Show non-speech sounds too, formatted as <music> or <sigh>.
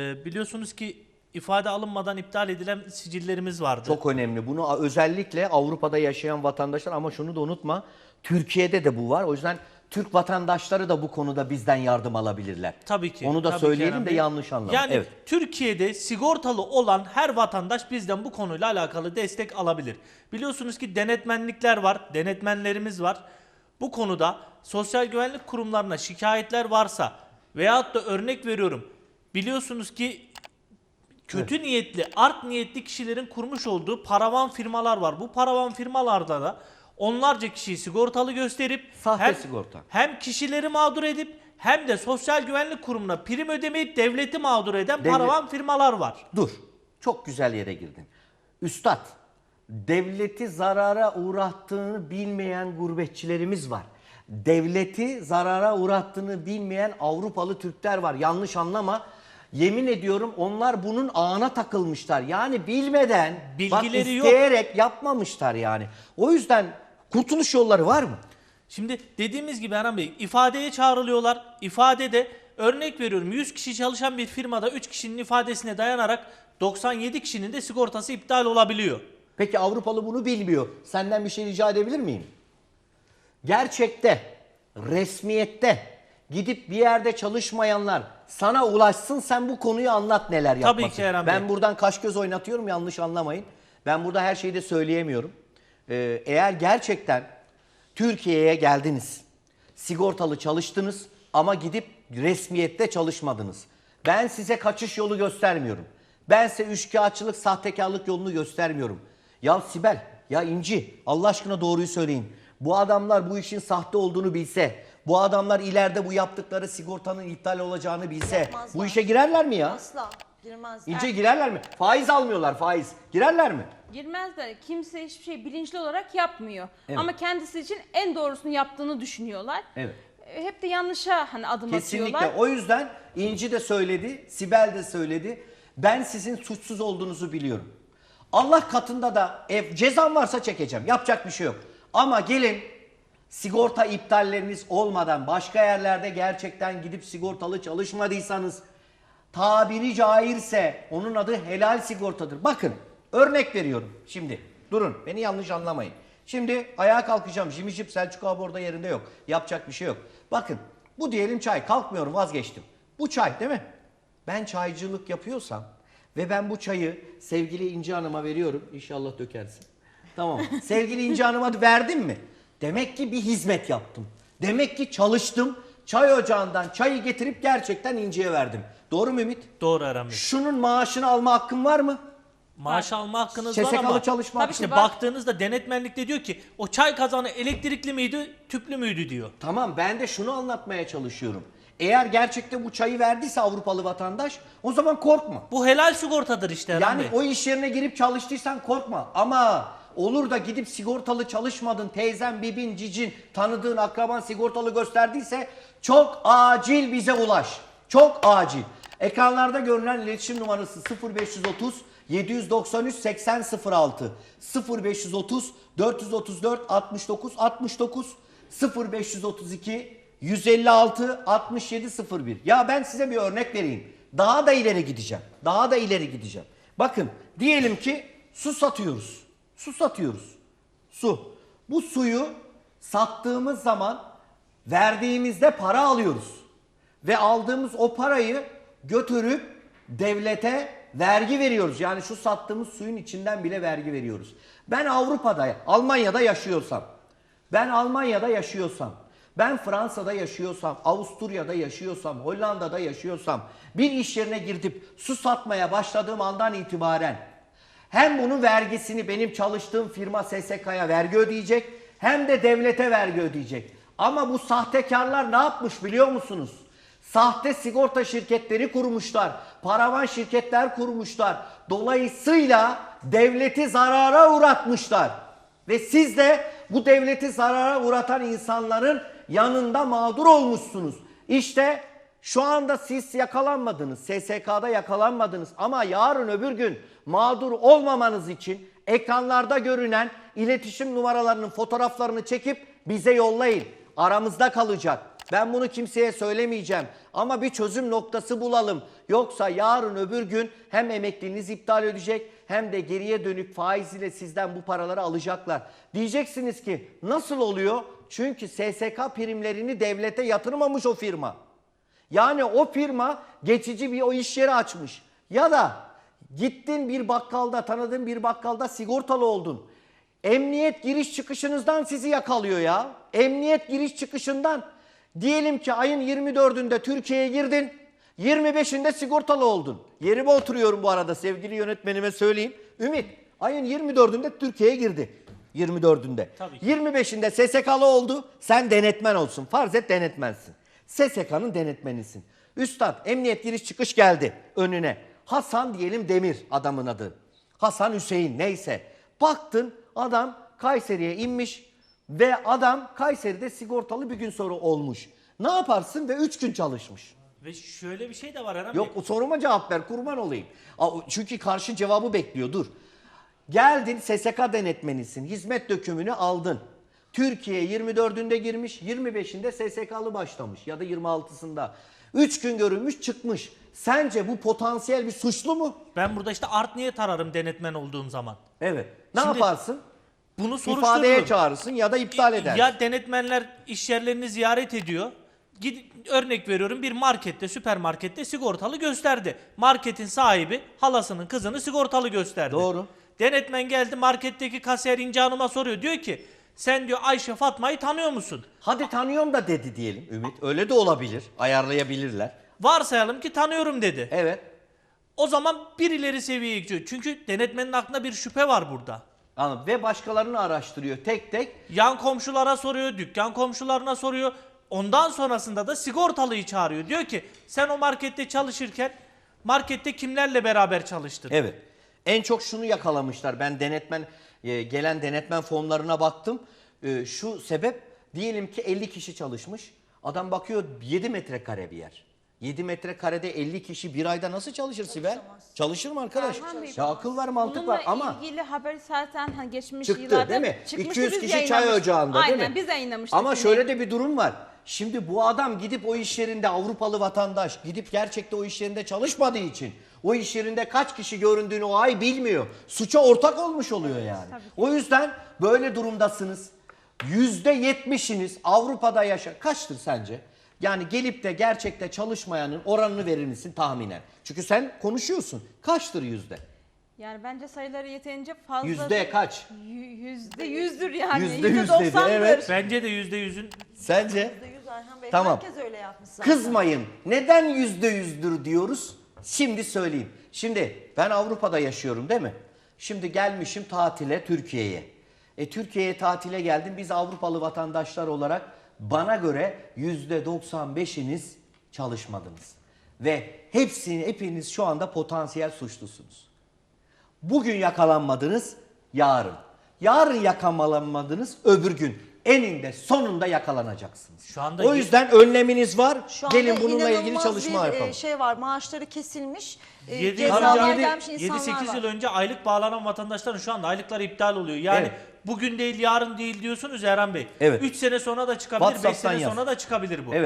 Ee, biliyorsunuz ki ifade alınmadan iptal edilen sicillerimiz vardı. Çok önemli. Bunu özellikle Avrupa'da yaşayan vatandaşlar ama şunu da unutma. Türkiye'de de bu var. O yüzden Türk vatandaşları da bu konuda bizden yardım alabilirler. Tabii ki. Onu da tabii söyleyelim de yanlış anlama. Yani Evet. Türkiye'de sigortalı olan her vatandaş bizden bu konuyla alakalı destek alabilir. Biliyorsunuz ki denetmenlikler var, denetmenlerimiz var. Bu konuda sosyal güvenlik kurumlarına şikayetler varsa veyahut da örnek veriyorum. Biliyorsunuz ki kötü niyetli, art niyetli kişilerin kurmuş olduğu paravan firmalar var. Bu paravan firmalarda da onlarca kişiyi sigortalı gösterip Sahte hem, sigorta. hem kişileri mağdur edip hem de sosyal güvenlik kurumuna prim ödemeyip devleti mağdur eden Devlet- paravan firmalar var. Dur. Çok güzel yere girdin. Üstad, devleti zarara uğrattığını bilmeyen gurbetçilerimiz var. Devleti zarara uğrattığını bilmeyen Avrupalı Türkler var. Yanlış anlama. Yemin ediyorum onlar bunun ağına takılmışlar. Yani bilmeden, bak Bilgileri yok. isteyerek yapmamışlar yani. O yüzden kurtuluş yolları var mı? Şimdi dediğimiz gibi Erhan Bey ifadeye çağrılıyorlar. İfadede örnek veriyorum 100 kişi çalışan bir firmada 3 kişinin ifadesine dayanarak 97 kişinin de sigortası iptal olabiliyor. Peki Avrupalı bunu bilmiyor. Senden bir şey rica edebilir miyim? Gerçekte, resmiyette gidip bir yerde çalışmayanlar sana ulaşsın sen bu konuyu anlat neler Tabii yapmasın. ki Eren Bey. Ben buradan kaş göz oynatıyorum yanlış anlamayın. Ben burada her şeyi de söyleyemiyorum. Ee, eğer gerçekten Türkiye'ye geldiniz, sigortalı çalıştınız ama gidip resmiyette çalışmadınız. Ben size kaçış yolu göstermiyorum. Ben size üçkağıtçılık, sahtekarlık yolunu göstermiyorum. Ya Sibel, ya İnci Allah aşkına doğruyu söyleyin. Bu adamlar bu işin sahte olduğunu bilse, bu adamlar ileride bu yaptıkları sigortanın iptal olacağını bilse Yapmazlar. bu işe girerler mi ya? Asla girmez. İnce girerler mi? Faiz almıyorlar faiz. Girerler mi? Girmez de kimse hiçbir şey bilinçli olarak yapmıyor. Evet. Ama kendisi için en doğrusunu yaptığını düşünüyorlar. Evet. E, Hep de yanlışa hani adım Kesinlikle. atıyorlar. O yüzden İnci de söyledi, Sibel de söyledi. Ben sizin suçsuz olduğunuzu biliyorum. Allah katında da ev cezam varsa çekeceğim. Yapacak bir şey yok. Ama gelin sigorta iptalleriniz olmadan başka yerlerde gerçekten gidip sigortalı çalışmadıysanız tabiri caizse onun adı helal sigortadır. Bakın örnek veriyorum şimdi. Durun beni yanlış anlamayın. Şimdi ayağa kalkacağım. Jimmy Selçuk abi orada yerinde yok. Yapacak bir şey yok. Bakın bu diyelim çay. Kalkmıyorum vazgeçtim. Bu çay değil mi? Ben çaycılık yapıyorsam ve ben bu çayı sevgili İnci Hanım'a veriyorum. İnşallah dökersin. Tamam. <laughs> sevgili İnci Hanım'a verdim mi? Demek ki bir hizmet yaptım. Demek ki çalıştım. Çay ocağından çayı getirip gerçekten İnci'ye verdim. Doğru mu Ümit? Doğru Bey. Şunun maaşını alma hakkım var mı? Maaş alma hakkınız var SSK'lı ama çalışma Tabii hakkı. işte baktığınızda denetmenlikte diyor ki o çay kazanı elektrikli miydi, tüplü müydü diyor. Tamam ben de şunu anlatmaya çalışıyorum. Eğer gerçekten bu çayı verdiyse Avrupalı vatandaş o zaman korkma. Bu helal sigortadır işte Yani Bey. o iş yerine girip çalıştıysan korkma. Ama olur da gidip sigortalı çalışmadın, teyzen, bibin, cicin, tanıdığın akraban sigortalı gösterdiyse çok acil bize ulaş. Çok acil. Ekranlarda görünen iletişim numarası 0530 793 8006 0530 434 69 69 0532 156 6701. Ya ben size bir örnek vereyim. Daha da ileri gideceğim. Daha da ileri gideceğim. Bakın diyelim ki su satıyoruz. Su satıyoruz. Su. Bu suyu sattığımız zaman verdiğimizde para alıyoruz. Ve aldığımız o parayı götürüp devlete vergi veriyoruz. Yani şu sattığımız suyun içinden bile vergi veriyoruz. Ben Avrupa'da, Almanya'da yaşıyorsam, ben Almanya'da yaşıyorsam, ben Fransa'da yaşıyorsam, Avusturya'da yaşıyorsam, Hollanda'da yaşıyorsam, bir iş yerine girip su satmaya başladığım andan itibaren hem bunun vergisini benim çalıştığım firma SSK'ya vergi ödeyecek hem de devlete vergi ödeyecek. Ama bu sahtekarlar ne yapmış biliyor musunuz? Sahte sigorta şirketleri kurmuşlar. Paravan şirketler kurmuşlar. Dolayısıyla devleti zarara uğratmışlar. Ve siz de bu devleti zarara uğratan insanların yanında mağdur olmuşsunuz. İşte şu anda siz yakalanmadınız, SSK'da yakalanmadınız ama yarın öbür gün mağdur olmamanız için ekranlarda görünen iletişim numaralarının fotoğraflarını çekip bize yollayın. Aramızda kalacak. Ben bunu kimseye söylemeyeceğim. Ama bir çözüm noktası bulalım. Yoksa yarın öbür gün hem emekliliğiniz iptal edecek hem de geriye dönük faiz ile sizden bu paraları alacaklar. Diyeceksiniz ki nasıl oluyor? Çünkü SSK primlerini devlete yatırmamış o firma. Yani o firma geçici bir o iş yeri açmış. Ya da gittin bir bakkalda tanıdığın bir bakkalda sigortalı oldun. Emniyet giriş çıkışınızdan sizi yakalıyor ya. Emniyet giriş çıkışından. Diyelim ki ayın 24'ünde Türkiye'ye girdin. 25'inde sigortalı oldun. Yerime oturuyorum bu arada sevgili yönetmenime söyleyeyim. Ümit ayın 24'ünde Türkiye'ye girdi. 24'ünde. Tabii ki. 25'inde SSK'lı oldu. Sen denetmen olsun. Farz et denetmensin. SSK'nın denetmenisin. Üstad emniyet giriş çıkış geldi önüne. Hasan diyelim Demir adamın adı. Hasan Hüseyin neyse. Baktın adam Kayseri'ye inmiş ve adam Kayseri'de sigortalı bir gün sonra olmuş. Ne yaparsın ve 3 gün çalışmış. Ve şöyle bir şey de var Bey. Yok o soruma cevap ver kurban olayım. Çünkü karşı cevabı bekliyor dur. Geldin SSK denetmenisin. Hizmet dökümünü aldın. Türkiye 24'ünde girmiş, 25'inde SSK'lı başlamış ya da 26'sında. 3 gün görülmüş çıkmış. Sence bu potansiyel bir suçlu mu? Ben burada işte art niyet ararım denetmen olduğum zaman. Evet. Ne Şimdi yaparsın? Bunu İfadeye çağırırsın ya da iptal edersin. Ya denetmenler iş yerlerini ziyaret ediyor. Gid, örnek veriyorum bir markette, süpermarkette sigortalı gösterdi. Marketin sahibi halasının kızını sigortalı gösterdi. Doğru. Denetmen geldi marketteki kasiyer İnce Hanım'a soruyor. Diyor ki sen diyor Ayşe Fatma'yı tanıyor musun? Hadi tanıyorum da dedi diyelim Ümit. Öyle de olabilir. Ayarlayabilirler. Varsayalım ki tanıyorum dedi. Evet. O zaman bir ileri seviyeye gidiyor. Çünkü denetmenin aklında bir şüphe var burada. Anladım. Ve başkalarını araştırıyor tek tek. Yan komşulara soruyor, dükkan komşularına soruyor. Ondan sonrasında da sigortalıyı çağırıyor. Diyor ki sen o markette çalışırken markette kimlerle beraber çalıştın? Evet. En çok şunu yakalamışlar. Ben denetmen e, gelen denetmen formlarına baktım. E, Şu sebep diyelim ki 50 kişi çalışmış. Adam bakıyor 7 metrekare bir yer. 7 metrekarede 50 kişi bir ayda nasıl çalışır Sibel? Çalışır mı arkadaş? Erhan Bey, Ya akıl var mantık Bununla var ama ilgili haber zaten hani geçmiş çıktı yıllarda değil mi? çıkmıştı, 200 biz kişi çay yayınlamıştık. ocağında Aynen, değil mi? biz yayınlamıştık. Ama yine. şöyle de bir durum var. Şimdi bu adam gidip o iş yerinde Avrupalı vatandaş gidip gerçekte o iş yerinde çalışmadığı için o iş yerinde kaç kişi göründüğünü o ay bilmiyor. Suça ortak olmuş oluyor yani. O yüzden böyle durumdasınız. Yüzde yetmişiniz Avrupa'da yaşa. Kaçtır sence? Yani gelip de gerçekte çalışmayanın oranını verir misin tahminen? Çünkü sen konuşuyorsun. Kaçtır yüzde? Yani bence sayıları yeterince fazla. Yüzde kaç? Yü- Yüzde yüzdür yani. Yüzde Yüzde, yüz dedi, doksandır. evet. Bence de yüzde yüzün Sence? %100 Ayhan Bey. Tamam. Herkes öyle yapmış zaten. Kızmayın. Neden yüzde yüzdür diyoruz? Şimdi söyleyeyim. Şimdi ben Avrupa'da yaşıyorum değil mi? Şimdi gelmişim tatile Türkiye'ye. E Türkiye'ye tatile geldim. Biz Avrupalı vatandaşlar olarak bana göre yüzde 95'iniz çalışmadınız. Ve hepsini, hepiniz şu anda potansiyel suçlusunuz. Bugün yakalanmadınız, yarın. Yarın yakalanmadınız, öbür gün. Eninde sonunda yakalanacaksınız. Şu anda o yüzden önleminiz var. Şu anda Gelin bununla ilgili inanılmaz çalışma bir, e, yapalım. şey var. Maaşları kesilmiş. e, 7 cezalar yedi- gelmiş insanlar 7-8 var. yıl önce aylık bağlanan vatandaşların şu anda aylıkları iptal oluyor. Yani Evet. bugün değil yarın değil diyorsunuz Eren Bey. Evet. 3 sene sonra da çıkabilir, 5 WhatsApp'tan sene yaz. sonra da çıkabilir bu. Evet.